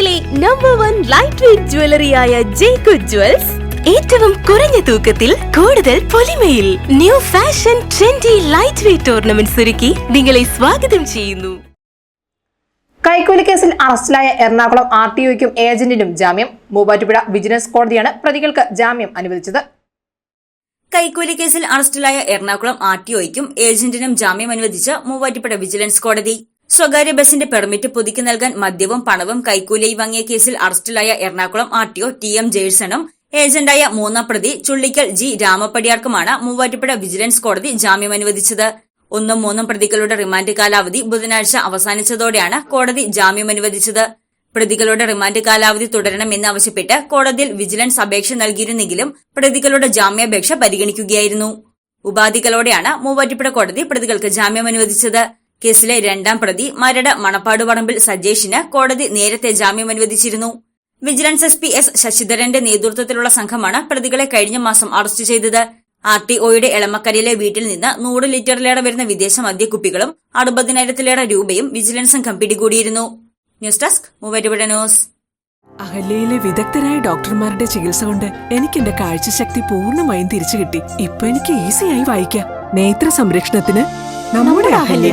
കേരളത്തിലെ number one light weight ജ്വല്ലറിയായ ജേക്കു jewels ഏറ്റവും കുറഞ്ഞ തൂക്കത്തിൽ കൂടുതൽ പൊലിമയിൽ new fashion trendy light weight ornaments ഒരുക്കി നിങ്ങളെ സ്വാഗതം ചെയ്യുന്നു. കൈക്കൂലി കേസിൽ അറസ്റ്റിലായ എറണാകുളം ആർ ടി ഒയ്ക്കും ഏജന്റിനും ജാമ്യം. മൂവാറ്റുപുഴ വിജിലൻസ് കോടതിയാണ് പ്രതികൾക്ക് ജാമ്യം അനുവദിച്ചത്. കൈക്കൂലി കേസിൽ അറസ്റ്റിലായ എറണാകുളം ആർ ടി ഒയ്ക്കും ഏജന്റിനും ജാമ്യം അനുവദിച്ച മൂവാറ്റുപുഴ വിജിലൻസ് കോടതി. സ്വകാര്യ ബസിന്റെ പെർമിറ്റ് പുതുക്കി നൽകാൻ മദ്യവും പണവും കൈക്കൂലിയായി വാങ്ങിയ കേസിൽ അറസ്റ്റിലായ Ernakulam R T O T M ജെയ്സണും ഏജന്റായ മൂന്നാം പ്രതി ചുള്ളിക്കൽ ജി രാമപ്പടിയാർക്കുമാണ് മൂവാറ്റുപുഴ വിജിലൻസ് കോടതി ജാമ്യം അനുവദിച്ചത്. ഒന്നും മൂന്നും പ്രതികളുടെ റിമാൻഡ് കാലാവധി ബുധനാഴ്ച അവസാനിച്ചതോടെയാണ് കോടതി ജാമ്യം അനുവദിച്ചത്. പ്രതികളുടെ റിമാൻഡ് കാലാവധി തുടരണമെന്നാവശ്യപ്പെട്ട് കോടതിയിൽ വിജിലൻസ് അപേക്ഷ നൽകിയിരുന്നെങ്കിലും പ്രതികളുടെ ജാമ്യാപേക്ഷ പരിഗണിക്കുകയായിരുന്നു. ഉപാധികളോടെയാണ് മൂവാറ്റുപുഴ കോടതി പ്രതികൾക്ക് ജാമ്യം അനുവദിച്ചത്. കേസിലെ രണ്ടാം പ്രതി മരട് മണപ്പാട് പറമ്പിൽ സജേഷിന് കോടതി നേരത്തെ ജാമ്യം അനുവദിച്ചിരുന്നു. വിജിലൻസ് എസ് പി എസ് ശശിധരന്റെ നേതൃത്വത്തിലുള്ള സംഘമാണ് പ്രതികളെ കഴിഞ്ഞ മാസം അറസ്റ്റ് ചെയ്തത്. ആർ ടി ഒയുടെ എളമക്കരയിലെ വീട്ടിൽ നിന്ന് നൂറ് ലിറ്ററിലേറെ വരുന്ന വിദേശ മദ്യക്കുപ്പികളും അറുപതിനായിരത്തിലേറെ രൂപയും വിജിലൻസ് സംഘം പിടികൂടിയിരുന്നു. News desk Muvattupuzha news. അഹല്യയിലെ വിദഗ്ധരായ ഡോക്ടർമാരുടെ ചികിത്സ കൊണ്ട് എനിക്ക് എന്റെ കാഴ്ചശക്തി പൂർണമായും തിരിച്ചു കിട്ടി ഇപ്പൊ എനിക്ക് ഈസിയായി വായിക്കാം. നേത്ര സംരക്ഷണത്തിന് നമ്മുടെ അഹല്യ.